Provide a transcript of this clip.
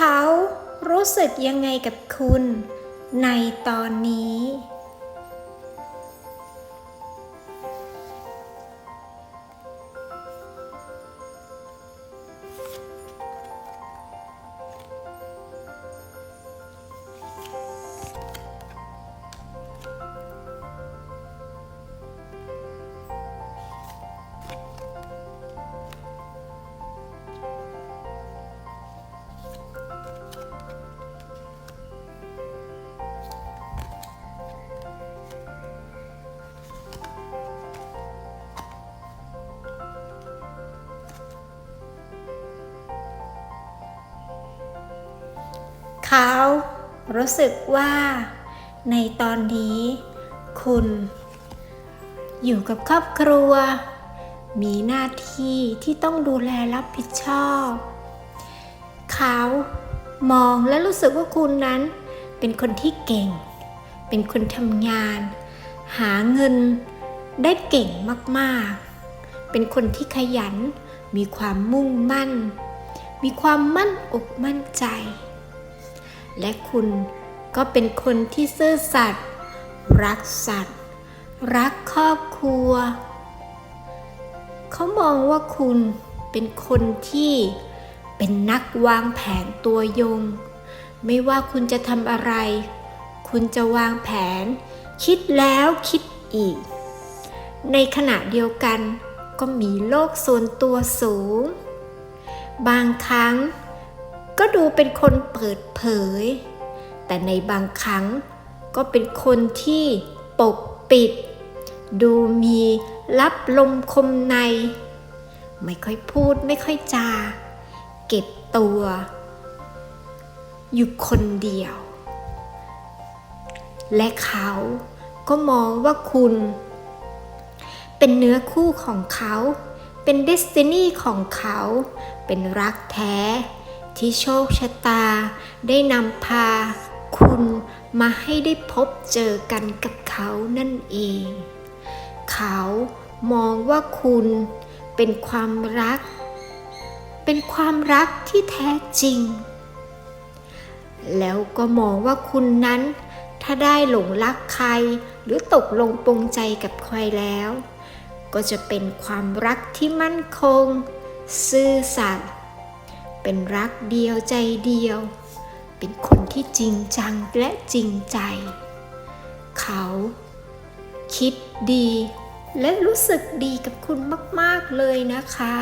เขารู้สึกยังไงกับคุณในตอนนี้ เขารู้สึกว่า ในตอนนี้ คุณ อยู่กับครอบครัว มีหน้าที่ที่ต้องดูแลรับผิดชอบ เขามองและรู้สึกว่าคุณนั้น เป็นคนที่เก่ง เป็นคนทำงาน หาเงินได้เก่งมากๆ เป็นคนที่ขยัน มีความมุ่งมั่น มีความมั่นอกมั่นใจ และคุณก็เป็นคนที่ซื่อสัตย์รักสัตว์ รักครอบครัว เขามองว่าคุณเป็นคนที่เป็นนักวางแผนตัวยง ไม่ว่าคุณจะทำอะไร คุณจะวางแผน คิดแล้วคิดอีก ในขณะเดียวกันก็มีโลกส่วนตัวสูง บางครั้ง ก็ดูเป็นคนเปิดเผย แต่ในบางครั้งก็เป็นคนที่ปกปิด ดูมีลับลมคมใน ไม่ค่อยพูดไม่ค่อยจา เก็บตัว อยู่คนเดียว และเขาก็มองว่าคุณ เป็นเนื้อคู่ของเขา เป็นเดสตินีของเขา เป็นรักแท้ ที่โชคชะตา ได้นำพา คุณมาให้ได้พบเจอกันกับเขานั่นเอง เขามองว่าคุณเป็นความรัก เป็นความรักที่แท้จริง แล้วก็มองว่าคุณนั้น ถ้าได้หลงรักใคร หรือตกลงปรงใจกับใครแล้ว ก็จะเป็นความรักที่มั่นคง ซื่อสัตย์ เป็นรักเดียวใจเดียว เป็นคนที่จริงจังและจริงใจ เขา คิดดี และรู้สึกดีกับคุณมาก ๆ เลยนะคะ